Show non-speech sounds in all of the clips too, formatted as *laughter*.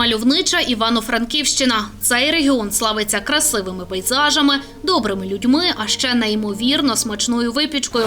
Мальовнича Івано-Франківщина. Цей регіон славиться красивими пейзажами, добрими людьми, а ще неймовірно смачною випічкою.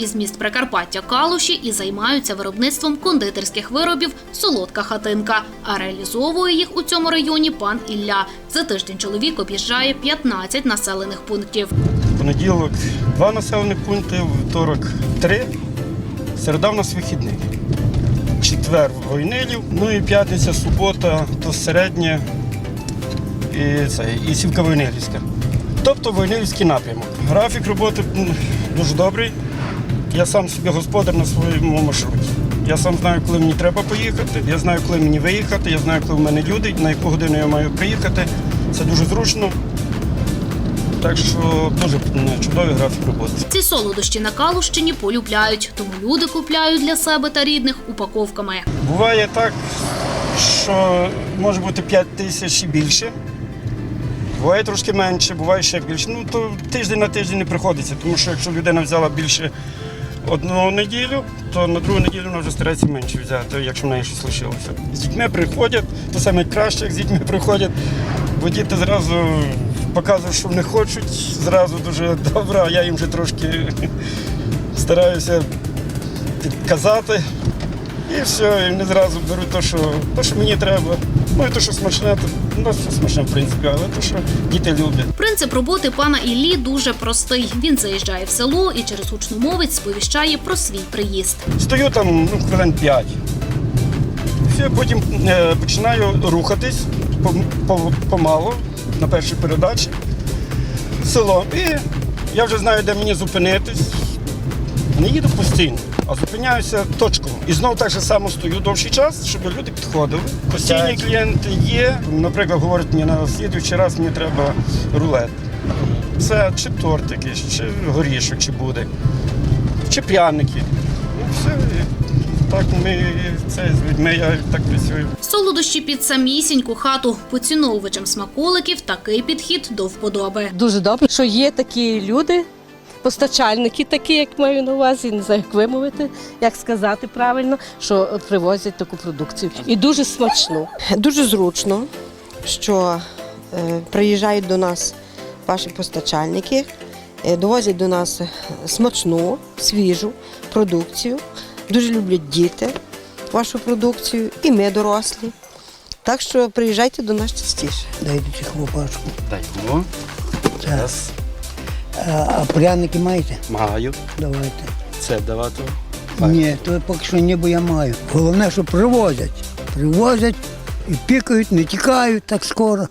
Із міст Прикарпаття Калуші і займаються виробництвом кондитерських виробів Солодка хатинка. А реалізовує їх у цьому районі пан Ілля. За тиждень чоловік об'їжджає 15 населених пунктів. Понеділок два населені пункти, вівторок три. Середа в нас вихідний. Четвер в Гойнилів, ну і п'ятниця, субота, то середнє і, це, і сівка Войнилівська. Тобто Войнилівський напрямок. Графік роботи дуже добрий. Я сам собі господар на своєму маршруті. Я сам знаю, коли мені треба поїхати, я знаю, коли мені виїхати, я знаю, коли в мене люди, на яку годину я маю приїхати. Це дуже зручно. Так що дуже чудовий графік роботи. Ці солодощі на Калущині полюбляють, тому люди купляють для себе та рідних упаковками. Буває так, що може бути 5 тисяч і більше. Буває трошки менше, буває ще більше. Ну то тиждень на тиждень не приходиться, тому що якщо людина взяла більше одну неділю, то на другу неділю вона вже старається менше взяти, якщо в неї щось лишилося. З дітьми приходять, то саме краще, як з дітьми приходять, бо діти зразу показують, що вони хочуть, зразу дуже *laughs* добре, а я їм вже трошки *laughs* стараюся підказати. І все, і вони зразу беруть те, що, що мені треба. Ну і те, що смачне, то ну, все смачне, в принципі, але те, що діти люблять. Принцип роботи пана Іллі дуже простий. Він заїжджає в село і через гучномовець сповіщає про свій приїзд. Стою там ну, хвилин 5. Все, потім е, починаю рухатись пом- помалу на першій передачі село. І я вже знаю, де мені зупинитись. Не їду постійно, а зупиняюся точково. І знову так же само стою довший час, щоб люди підходили. Постійні клієнти є. Наприклад, говорять мені на слідуючий раз мені треба рулет. Це чи торт якийсь, чи горішок, чи буде, чи пряники. Ну, все. Так ми це з людьми я так працюю. Солодощі під самісіньку хату. Поціновувачам смаколиків такий підхід до вподоби. Дуже добре, що є такі люди, постачальники такі, як маю на увазі, не знаю, як вимовити, як сказати правильно, що привозять таку продукцію. І дуже смачно. Дуже зручно, що е, приїжджають до нас ваші постачальники, е, довозять до нас смачну, свіжу продукцію. Дуже люблять діти вашу продукцію, і ми дорослі. Так що приїжджайте до нас частіше. Дайте цю пачку. Даймо. Зараз А, пряники маєте? маю. Давайте. Це давати. Ні, то поки що ні, бо я маю. Головне, що привозять. Привозять і пікають, не тікають так скоро.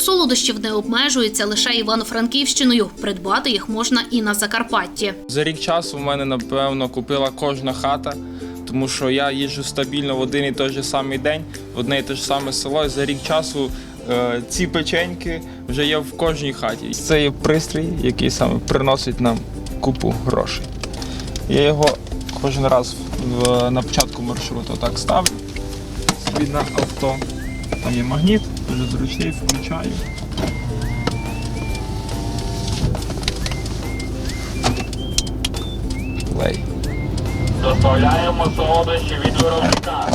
Калузьких солодощів не обмежується лише Івано-Франківщиною. Придбати їх можна і на Закарпатті. За рік часу в мене, напевно, купила кожна хата, тому що я їжджу стабільно в один і той же самий день, в одне і те ж саме село. За рік часу е, ці печеньки вже є в кожній хаті. Це є пристрій, який саме приносить нам купу грошей. Я його кожен раз в, на початку маршруту так ставлю собі на авто. Там є магніт, дуже зручний, включаю. Плей. Доставляємо солодощі від виробника.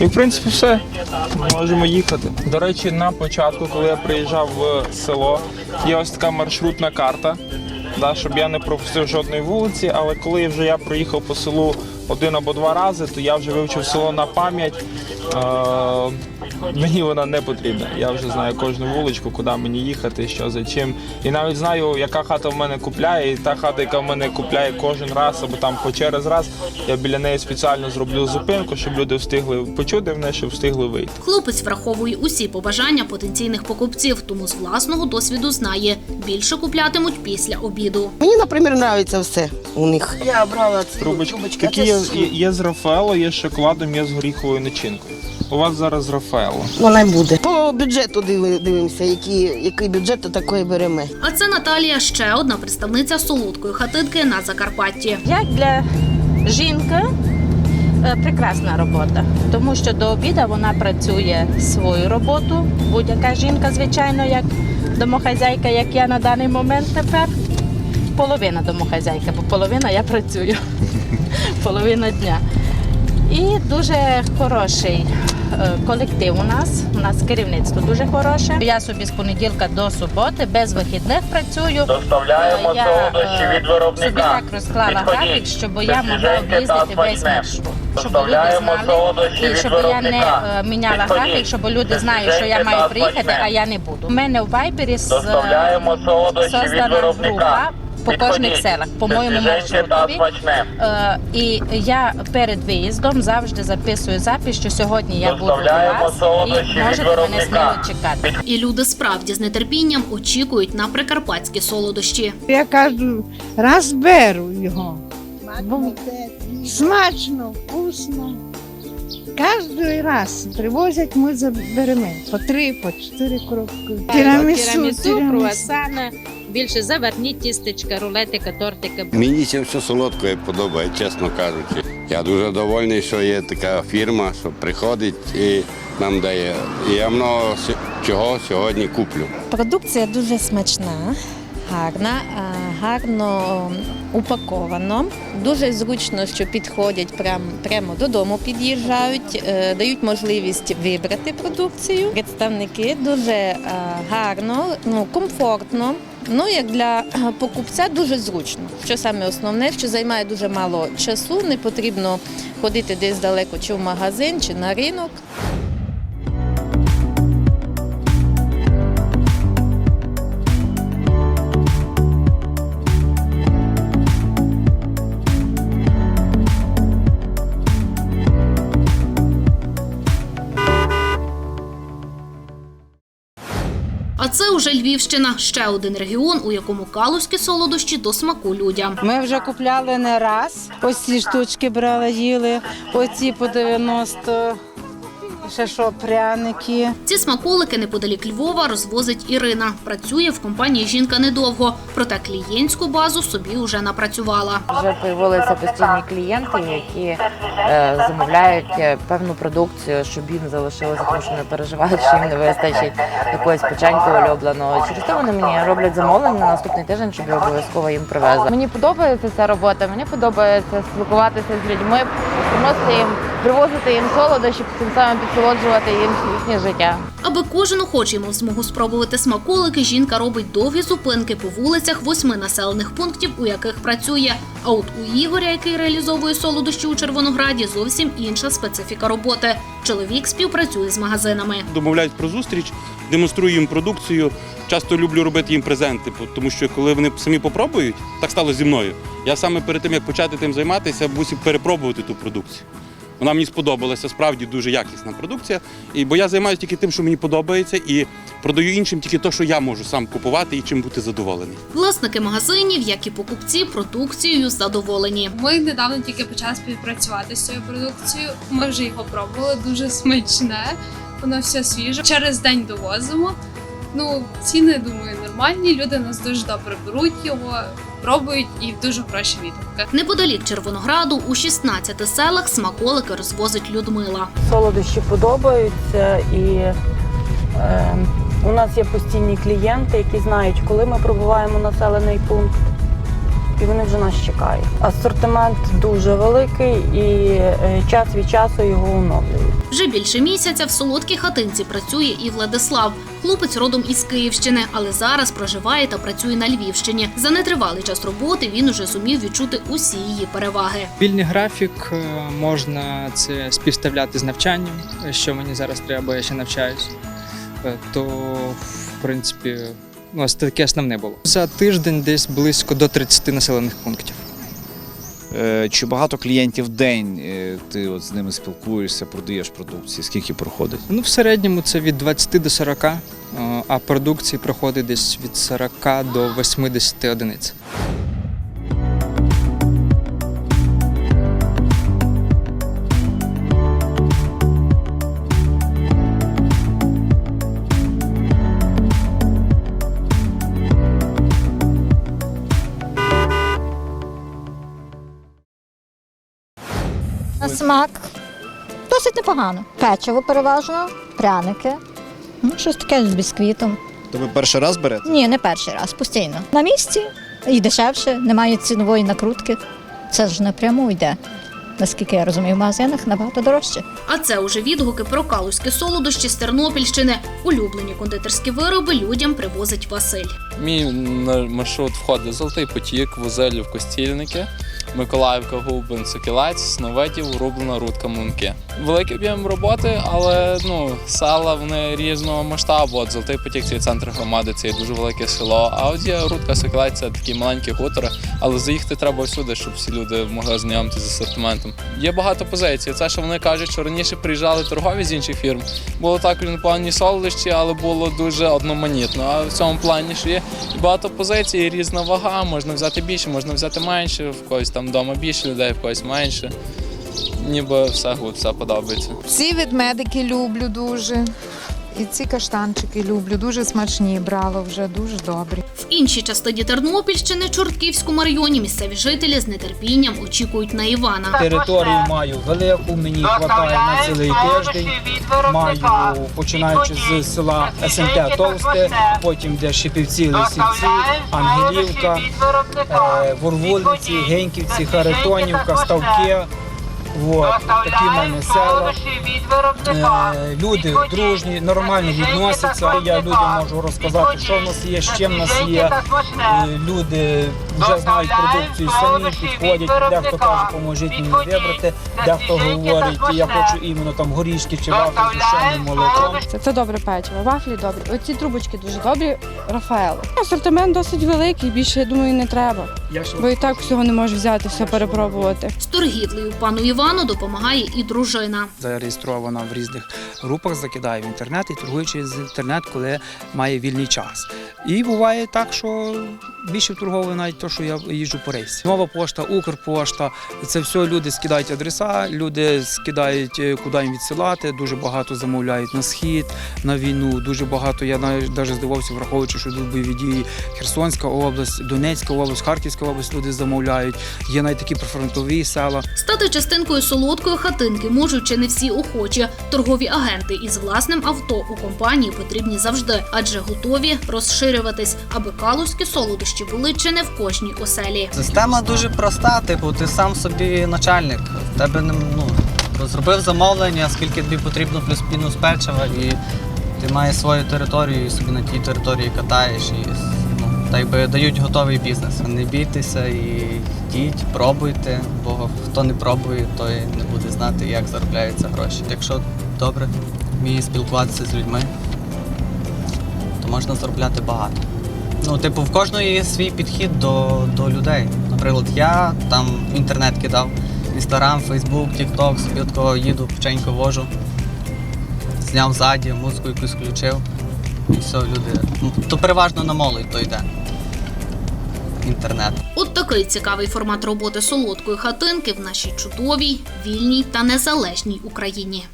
І в принципі все. Можемо їхати. До речі, на початку, коли я приїжджав в село, є ось така маршрутна карта, да, щоб я не пропустив жодної вулиці. Але коли вже я проїхав по селу один або два рази, то я вже вивчив село на пам'ять. Е- мені вона не потрібна. Я вже знаю кожну вуличку, куди мені їхати, що за чим. І навіть знаю, яка хата в мене купляє, і та хата, яка в мене купляє кожен раз, або там по через раз. Я біля неї спеціально зроблю зупинку, щоб люди встигли почути мене, щоб встигли вийти. Хлопець враховує усі побажання потенційних покупців, тому з власного досвіду знає, більше куплятимуть після обіду. Мені, наприклад, подобається все у них. Я брала ці Трубочки. Такі є, є, є з Рафаело, є з шоколадом, є з горіховою начинкою. У вас зараз Рафаело. Вона й буде. По бюджету диви- дивимося, який, який бюджет, то такої беремо. А це Наталія ще одна представниця солодкої хатинки на Закарпатті. Як для жінки е, прекрасна робота, тому що до обіду вона працює свою роботу. Будь-яка жінка, звичайно, як домохазяйка, як я на даний момент тепер. Половина домохазяйка, бо половина я працюю. *laughs* Половина дня. І дуже хороший колектив у нас. У нас керівництво дуже хороше. Я собі з понеділка до суботи без вихідних працюю. Доставляємо Я, солодощі е, від виробника. Собі так розклала графік, щоб я могла об'їздити весь маршрут. Щоб люди знали, і щоб я не е, міняла графік, щоб люди знали, що я маю приїхати, а я не буду. У мене в Вайбері з- создана група по кожних селах, по моєму маршрутові. Е, І я перед виїздом завжди записую запис, що сьогодні я буду у вас і можете мене сміло чекати. І люди справді з нетерпінням очікують на прикарпатські солодощі. Я кажу, раз беру його. Бо смачно, вкусно. Кожен раз привозять, ми заберемо по три, по чотири коробки. Тірамісу, круасани, більше заверні тістечка, рулетика, тортика. Мені це все солодке подобає, чесно кажучи. Я дуже довольний, що є така фірма, що приходить і нам дає. І я много чого сьогодні куплю. Продукція дуже смачна, гарна, гарно упаковано. Дуже зручно, що підходять прям, прямо додому, під'їжджають, е, дають можливість вибрати продукцію. Представники дуже е, гарно, ну комфортно. Ну, як для е, покупця дуже зручно. Що саме основне, що займає дуже мало часу, не потрібно ходити десь далеко, чи в магазин, чи на ринок. А це уже Львівщина, ще один регіон, у якому калузькі солодощі до смаку людям. Ми вже купляли не раз. Ось ці штучки брали, їли. Оці по 90. Ще що, пряники. Ці смаколики неподалік Львова розвозить Ірина. Працює в компанії жінка недовго, проте клієнтську базу собі вже напрацювала. Вже з'явилися постійні клієнти, які е, замовляють е, певну продукцію, щоб їм залишилося, тому що не переживають, що їм не вистачить якоїсь печеньки улюбленого. Через те вони мені роблять замовлення на наступний тиждень, щоб я обов'язково їм привезла. Мені подобається ця робота, мені подобається спілкуватися з людьми, приносити їм, привозити їм солодощі, тим самим підсолоджувати їм їхнє життя. Аби кожен охочий мав змогу спробувати смаколики, жінка робить довгі зупинки по вулицях восьми населених пунктів, у яких працює. А от у Ігоря, який реалізовує солодощі у Червонограді, зовсім інша специфіка роботи. Чоловік співпрацює з магазинами. домовляють про зустріч, демонструю їм продукцію. Часто люблю робити їм презенти, тому що коли вони самі попробують, так стало зі мною. Я саме перед тим, як почати тим займатися, мусив перепробувати ту продукцію. Вона мені сподобалася, справді дуже якісна продукція. І бо я займаюся тільки тим, що мені подобається, і продаю іншим тільки те, що я можу сам купувати і чим бути задоволений. Власники магазинів, як і покупці, продукцією задоволені. Ми недавно тільки почали співпрацювати з цією продукцією. Ми вже його пробували, дуже смачне, воно все свіже. Через день довозимо. Ну, ціни, думаю, нормальні. Люди нас дуже добре беруть його, пробують і дуже хороші відгуки. Неподалік Червонограду у 16 селах смаколики розвозить Людмила. Солодощі подобаються і е, у нас є постійні клієнти, які знають, коли ми пробуваємо населений пункт. І вони вже нас чекають. Асортимент дуже великий і е, час від часу його оновлюють. Вже більше місяця в солодкій хатинці працює і Владислав. Хлопець родом із Київщини, але зараз проживає та працює на Львівщині. За нетривалий час роботи він уже зумів відчути усі її переваги. Вільний графік е, можна це співставляти з навчанням, що мені зараз треба, я ще навчаюсь. Е, То, в принципі, ну, таке основне було. За тиждень десь близько до 30 населених пунктів. Е, Чи багато клієнтів в день е, ти от з ними спілкуєшся, продаєш продукції? Скільки проходить? Ну, в середньому це від 20 до 40, е, а продукції проходить десь від 40 до 80 одиниць. Смак досить непогано. Печиво переважно, пряники. Ну, щось таке з бісквітом. То ви перший раз берете? Ні, не перший раз, постійно. На місці і дешевше, немає цінової накрутки. Це ж напряму йде. Наскільки я розумію, в магазинах набагато дорожче. А це уже відгуки про калузькі солодощі з Тернопільщини. Улюблені кондитерські вироби людям привозить Василь. Мій на- маршрут входить Золотий Потік, Вузелів, Костільники, Миколаївка, Губин, Сокілець, Сновидів, Рублена, Рудка, Мунки. Великий об'єм роботи, але ну, села вони різного масштабу. От Золотий Потік це центр громади, це є дуже велике село. А от є Рудка, Сокілець це такі маленькі хутори, але заїхати треба всюди, щоб всі люди могли ознайомитися з асортиментом. Є багато позицій. Це що вони кажуть, що раніше приїжджали торгові з інших фірм. Було також непогані солодощі, але було дуже одноманітно. А в цьому плані, що є багато позицій, різна вага, можна взяти більше, можна взяти менше, в когось там вдома більше людей, в когось менше. Ніби все гуд, все подобається. Всі ведмедики люблю дуже. І ці каштанчики люблю, дуже смачні брала вже, дуже добрі. В іншій частині Тернопільщини, Чортківському районі, місцеві жителі з нетерпінням очікують на Івана. Територію маю велику, мені вистачає на цілий тиждень. Маю починаючи з села СМТ Товсте, потім де Шипівці, Лисівці, Ангелівка, е, Ворвулиці, Геньківці, Харитонівка, Ставки. От, такі в мене села. Е, Люди дружні, нормально відносяться. Я людям можу розказати, що в нас є, з чим в нас є. Е, Люди вже знають продукцію самі, підходять. Дехто каже, поможіть мені вибрати, дехто говорить, я хочу іменно там горішки чи вафлі з душевним молоком. Це, це добре печиво, вафлі добрі. Оці трубочки дуже добрі, Рафаело. Асортимент досить великий, більше, я думаю, не треба. Бо і так всього не можу взяти, все перепробувати. З торгівлею пану Івану допомагає і дружина. зареєстрована в різних групах, закидає в інтернет і торгує через інтернет, коли має вільний час. І буває так, що більше торговує навіть те, що я їжджу по рейсі. Нова пошта, Укрпошта. Це все люди скидають адреса, люди скидають, е, куди їм відсилати. Дуже багато замовляють на схід, на війну. Дуже багато. Я навіть здивувався, враховуючи, що тут бойові дії Херсонська область, Донецька область, Харківська область. Люди замовляють. Є навіть такі прифронтові села. Стати частинкою солодкої хатинки можуть чи не всі охочі. Торгові агенти із власним авто у компанії потрібні завжди, адже готові розширюватись, аби калузькі солодощі були чи не в кожній оселі. Система дуже проста, типу, ти сам собі начальник. В тебе не ну, зробив замовлення, скільки тобі потрібно плюс-мінус печива, і ти маєш свою територію і собі на тій території катаєш і ну, так би дають готовий бізнес. Не бійтеся і йдіть, пробуйте, бо хто не пробує, той не буде знати, як заробляються гроші. Якщо добре вміє спілкуватися з людьми, можна заробляти багато. Ну, типу, в кожної є свій підхід до, до людей. Наприклад, я там інтернет кидав, інстаграм, фейсбук, тікток, собі кого їду, печенько вожу, зняв ззаді, музику якусь включив. І все, люди. Ну, то переважно на молодь то йде. Інтернет. От такий цікавий формат роботи солодкої хатинки в нашій чудовій, вільній та незалежній Україні.